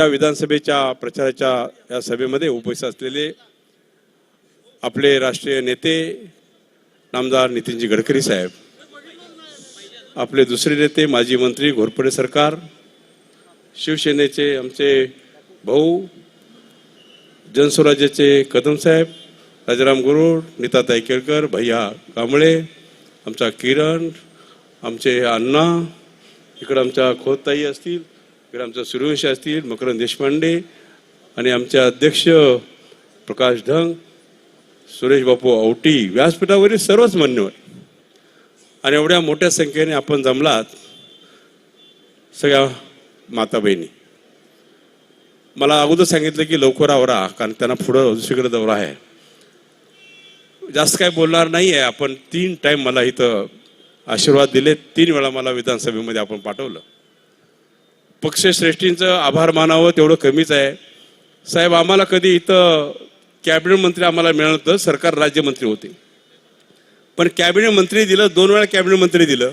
या विधानसभेच्या प्रचाराच्या या सभेमध्ये उपस्थित असलेले आपले राष्ट्रीय नेते नामदार नितीनजी गडकरी साहेब आपले दुसरे नेते माजी मंत्री घोरपडे सरकार शिवसेनेचे आमचे भाऊ जनस्वराज्याचे कदम साहेब राजाराम गुरुड नीताताई केळकर भैया कांबळे आमचा किरण आमचे अण्णा इकडं आमच्या खोताई असतील आमचं सूर्यवंशी असतील मकरंद देशपांडे आणि आमच्या अध्यक्ष प्रकाश ढंग सुरेश बापू औटी व्यासपीठावरील सर्वच मान्यवर. आणि एवढ्या मोठ्या संख्येने आपण जमलात सगळ्या माता बहिणी मला अगोदर सांगितलं की लवकर आवरा कारण त्यांना पुढं दुसरीकडे दौरा आहे. जास्त काय बोलणार नाही आहे आपण तीन टाईम मला इथं आशीर्वाद दिले तीन वेळा मला विधानसभेमध्ये आपण पाठवलं. पक्षश्रेष्ठींचं आभार मानावं तेवढं कमीच आहे. साहेब आम्हाला कधी इथं कॅबिनेट मंत्री आम्हाला मिळालं होतं सरकार राज्यमंत्री होते. पण कॅबिनेट मंत्री दिलं दोन वेळा कॅबिनेट मंत्री दिलं.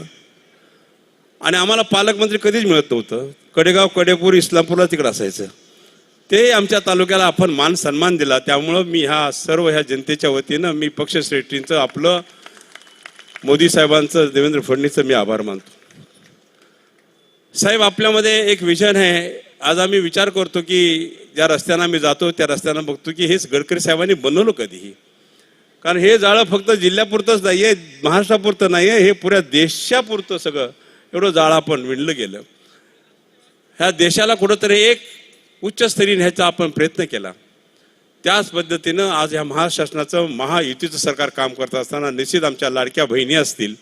आणि आम्हाला पालकमंत्री कधीच मिळत नव्हतं. कडेगाव कडेपूर इस्लामपूरला तिकडं असायचं. ते आमच्या तालुक्याला आपण मान सन्मान दिला. त्यामुळं मी ह्या सर्व ह्या जनतेच्या वतीनं मी पक्षश्रेष्ठींचं आपलं मोदी साहेबांचं देवेंद्र फडणवीसचं मी आभार मानतो. साहेब आपल्यामध्ये एक विजन आहे. आज आम्ही विचार करतो की ज्या रस्त्यानं आम्ही जातो त्या रस्त्यानं बघतो की हेच गडकरी साहेबांनी बनवलं कधीही. कारण हे जाळं फक्त जिल्ह्यापुरतंच नाही आहे महाराष्ट्रापुरतं नाही आहे हे पुऱ्या देशापुरतं सगळं. एवढं जाळं आपण विणलं गेलं. ह्या देशाला कुठंतरी एक उच्चस्तरीय न्यायचा आपण प्रयत्न केला. त्याच पद्धतीनं आज ह्या महाशासनाचं महायुतीचं सरकार काम करत असताना निश्चित आमच्या लाडक्या बहिणी असतील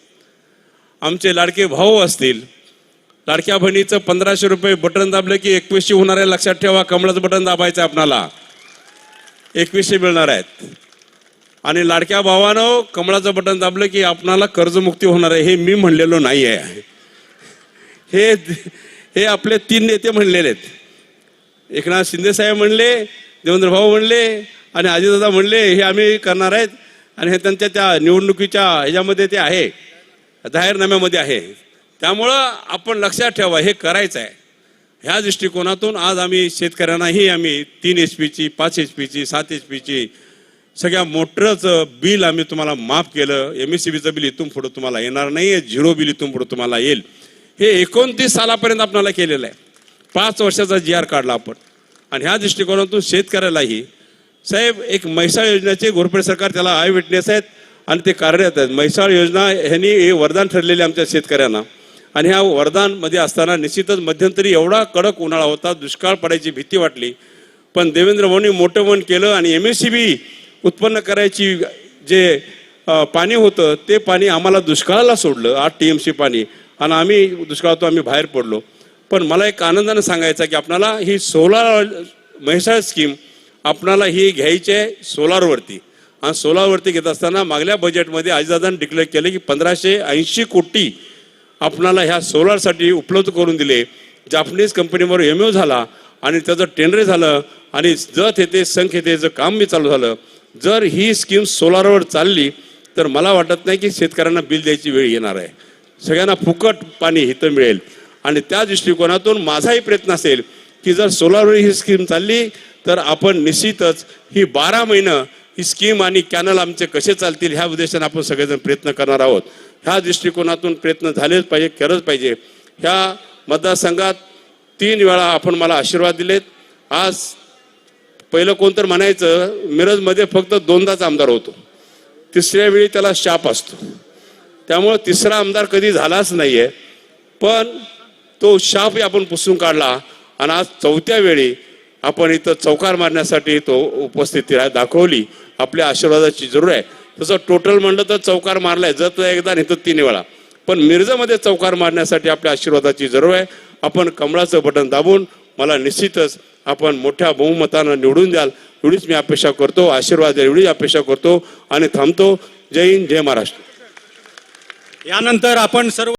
आमचे लाडके भाऊ असतील लाडक्या बहिणीचं पंधराशे रुपये बटन दाबलं की एकवीसशे होणार आहे लक्षात ठेवा कमळाचं बटन दाबायचं आहे आपणाला. एकवीसशे मिळणार आहेत. आणि लाडक्या भावानं कमळाचं बटन दाबलं की आपणाला कर्जमुक्ती होणार आहे हे मी म्हणलेलो नाही आहे हे हे आपले तीन नेते म्हणलेले आहेत. एकनाथ शिंदे साहेब म्हणले देवेंद्र भाऊ म्हणले आणि अजितदादा म्हणले हे आम्ही करणार आहेत. आणि हे त्यांच्या त्या निवडणुकीच्या ह्याच्यामध्ये ते आहे जाहीरनाम्यामध्ये आहे. त्यामुळं आपण लक्षात ठेवा हे करायचं आहे. ह्या दृष्टिकोनातून आज आम्ही शेतकऱ्यांनाही आम्ही तीन एच पीची पाच एच पीची सात एच पीची सगळ्या मोटरचं बिल आम्ही तुम्हाला माफ केलं. एम एस सी बीचं बिल इथून पुढं तुम्हाला येणार नाही आहे. झिरो बिल इथून पुढं तुम्हाला येईल. हे एकोणतीस सालापर्यंत आपल्याला केलेलं आहे. पाच वर्षाचा जी आर काढला आपण. आणि ह्या दृष्टिकोनातून शेतकऱ्यालाही साहेब एक म्हैसाळ योजनेचे घोरपडे सरकार त्याला आय विटनेस आहेत आणि ते कार्यरत आहेत. म्हैसाळ योजना ह्यांनी हे वरदान ठरलेले आमच्या शेतकऱ्यांना. आणि ह्या वरदानमध्ये असताना निश्चितच मध्यंतरी एवढा कडक उन्हाळा होता दुष्काळ पडायची भीती वाटली. पण देवेंद्र भाऊंनी मोठं मन केलं आणि एम एस सी बी उत्पन्न करायची जे पाणी होतं ते पाणी आम्हाला दुष्काळाला सोडलं आठ टी एम सी पाणी. आणि आम्ही दुष्काळातून आम्ही बाहेर पडलो. पण मला एक आनंदानं सांगायचं की आपणाला ही सोलार म्हैसाळ स्कीम आपणाला ही घ्यायची आहे सोलारवरती. आणि सोलारवरती घेत असताना मागल्या बजेटमध्ये आजीदादांनी डिक्लेअर केलं की पंधराशे ऐंशी कोटी आपणाला ह्या सोलारसाठी उपलब्ध करून दिले. जापनीज कंपनीवर एम ओ झाला आणि त्याचं टेंडर झालं आणि जत येते संख येतेचं काम मी चालू झालं. जर ही स्कीम सोलारवर चालली तर मला वाटत नाही की शेतकऱ्यांना बिल द्यायची वेळ येणार आहे. सगळ्यांना फुकट पाणी इथं मिळेल. आणि त्या दृष्टिकोनातून माझाही प्रयत्न असेल की जर सोलारवर ही स्कीम चालली तर आपण निश्चितच ही बारा महिनं ही स्कीम आणि कॅनल आमचे कसे चालतील ह्या उद्देशाने आपण सगळेजण प्रयत्न करणार आहोत. ह्या दृष्टिकोनातून प्रयत्न झालेच पाहिजे केलंच पाहिजे. ह्या मतदारसंघात तीन वेळा आपण मला आशीर्वाद दिलेत. आज पहिलं कोणतर म्हणायचं मिरजमध्ये फक्त दोनदाच आमदार होतो. तिसऱ्या वेळी त्याला शाप असतो. त्यामुळं तिसरा आमदार कधी झालाच नाही आहे पण तो शापही आपण पुसून काढला आणि आज चौथ्या वेळी आपण इथं चौकार मारण्यासाठी तो उपस्थिती दाखवली. आपल्या आशीर्वादाची जरूर आहे. तसं टोटल म्हणलं तर चौकार मारलाय जर एकदा नाही तर तीन वेळा. पण मिरजामध्ये चौकार मारण्यासाठी आपल्या आशीर्वादाची जरूर आहे. आपण कमळाचं बटन दाबून मला निश्चितच आपण मोठ्या बहुमतानं निवडून द्याल. एवढीच मी अपेक्षा करतो आशीर्वाद एवढीच अपेक्षा करतो आणि थांबतो. जय हिंद जय महाराष्ट्र. यानंतर आपण सर्व